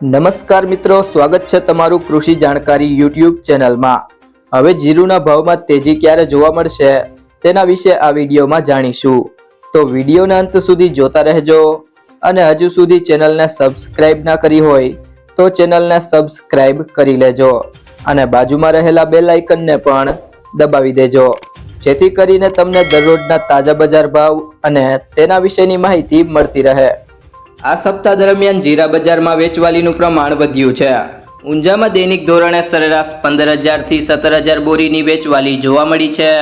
નમસ્કાર મિત્રો, સ્વાગત છે તમારું કૃષિ જાણકારી યુટ્યુબ ચેનલમાં. હવે જીરુના ભાવમાં તેજી ક્યારે જોવા મળશે, તેના વિશે આ વિડીયોમાં જાણીશું. તો વિડીયોના અંત સુધી જોતા રહેજો અને હજુ સુધી ચેનલને સબસ્ક્રાઇબ ના કરી હોય, તો ચેનલને સબસ્ક્રાઇબ કરી લેજો અને બાજુમાં રહેલા બેલ આઇકનને પણ દબાવી દેજો. જેથી કરીને તમને દરરોજના તાજા બજાર ભાવ અને તેના વિશેની માહિતી મળતી રહે. આ સપ્તાહ દરમિયાન જીરા બજારમાં વેચવાલીનું પ્રમાણ વધ્યું છે. ઊંઝામાં દૈનિક ધોરણે સરેરાશ પંદર હજારથી સત્તર હજાર બોરીની વેચવાલી જોવા મળી છે.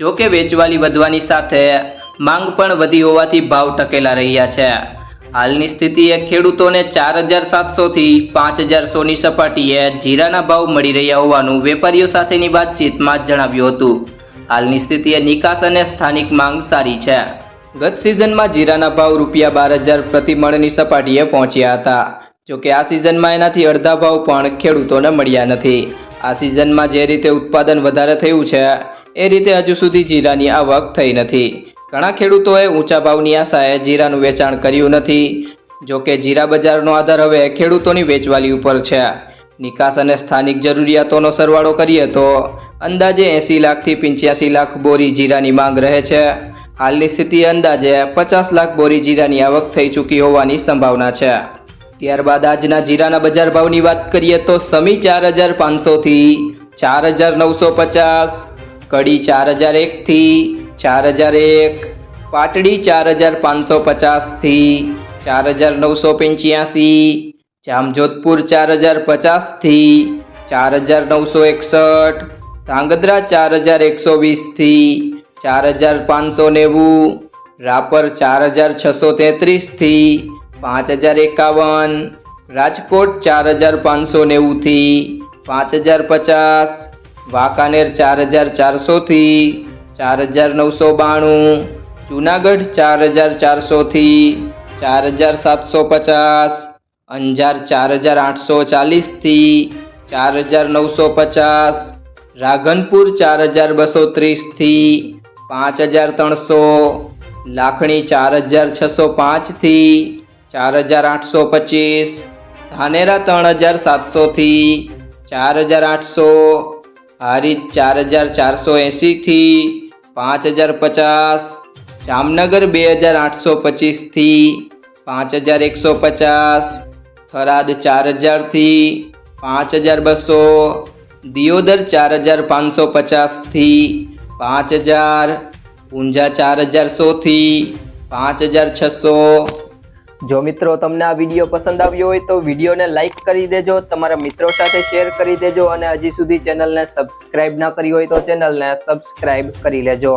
જો કે વેચવાલી વધવાની સાથે માંગ પણ વધી હોવાથી ભાવ ટકેલા રહ્યા છે. હાલની સ્થિતિએ ખેડૂતોને ચાર હજાર સાતસોથી પાંચ હજાર સોની સપાટીએ જીરાના ભાવ મળી રહ્યા હોવાનું વેપારીઓ સાથેની વાતચીતમાં જણાવ્યું હતું. હાલની સ્થિતિએ નિકાસ અને સ્થાનિક માંગ સારી છે. ગત સિઝનમાં જીરાના ભાવ રૂપિયા બાર હજાર પ્રતિ મણની સપાટીએ પહોંચ્યા હતા. જોકે આ સિઝનમાં એનાથી અડધા ભાવ પણ ખેડૂતોને મળ્યા નથી. આ સિઝનમાં જે રીતે ઉત્પાદન વધારે થયું છે, એ રીતે હજુ સુધી જીરાની આવક થઈ નથી. ઘણા ખેડૂતોએ ઊંચા ભાવની આશાએ જીરાનું વેચાણ કર્યું નથી. જોકે જીરા બજારનો આધાર હવે ખેડૂતોની વેચવાલી ઉપર છે. નિકાસ અને સ્થાનિક જરૂરિયાતોનો સરવાળો કરીએ તો અંદાજે એંસી લાખથી પંચ્યાસી લાખ બોરી જીરાની માંગ રહે છે. હાલની સ્થિતિ અંદાજે પચાસ લાખ બોરી જીરાની આવક થઈ ચૂકી હોવાની સંભાવના છે. ત્યારબાદ આજના જીરાના બજાર ભાવની વાત કરીએ તો સમી ચાર હજાર પાંચસોથી ચાર હજાર નવસો પચાસ, કડી ચાર હજાર એકથી ચાર હજાર એક, પાટડી ચાર હજાર પાંચસો પચાસથી ચાર હજાર નવસો પંચ્યાસી, જામજોધપુર ચાર હજાર પચાસથી ચાર હજાર નવસો એકસઠ, ધાંગધ્રા ચાર હજાર એકસો વીસથી ચાર હજાર પાંચસો નેવું રાપર ચાર હજાર છસો તેત્રીસથી પાંચ હજાર એકાવન રાજકોટ ચાર હજાર પાંચસો નેવુંથી પાંચ હજાર પચાસ વાંકાનેર ચાર હજાર ચારસોથી ચાર હજાર નવસો બાણું જુનાગઢ ચાર હજાર ચારસોથી ચાર હજાર સાતસો પચાસ અંજાર ચાર હજાર આઠસો ચાલીસથી ચાર હજાર નવસો પચાસ રાધનપુર ચાર હજાર બસો ત્રીસથી પાંચ હજાર ત્રણસો લાખણી ચાર હજાર છસો પાંચથી ચાર હજાર આઠસો પચીસ ધાનેરા ત્રણ હજાર સાતસોથી ચાર હજાર આઠસો હારીજ ચાર હજાર ચારસો એંશીથી પાંચ હજાર પચાસ જામનગર બે હજાર આઠસો પચીસથી પાંચ હજાર એકસો પચાસ થરાદ ચાર હજારથી પાંચ હજાર બસો દિયોદર ચાર હજાર પાંચસો પચાસથી પાંચ હજાર ઊંઝા ચાર હજાર સોથી પાંચ હજાર છસો. જો મિત્રો તમને આ વીડિયો પસંદ આવ્યો હોય તો વિડીયોને લાઈક કરી દેજો, તમારા મિત્રો સાથે શેર કરી દેજો અને હજી સુધી ચેનલને સબસ્ક્રાઇબ ના કરી હોય તો ચેનલને સબસ્ક્રાઇબ કરી લેજો.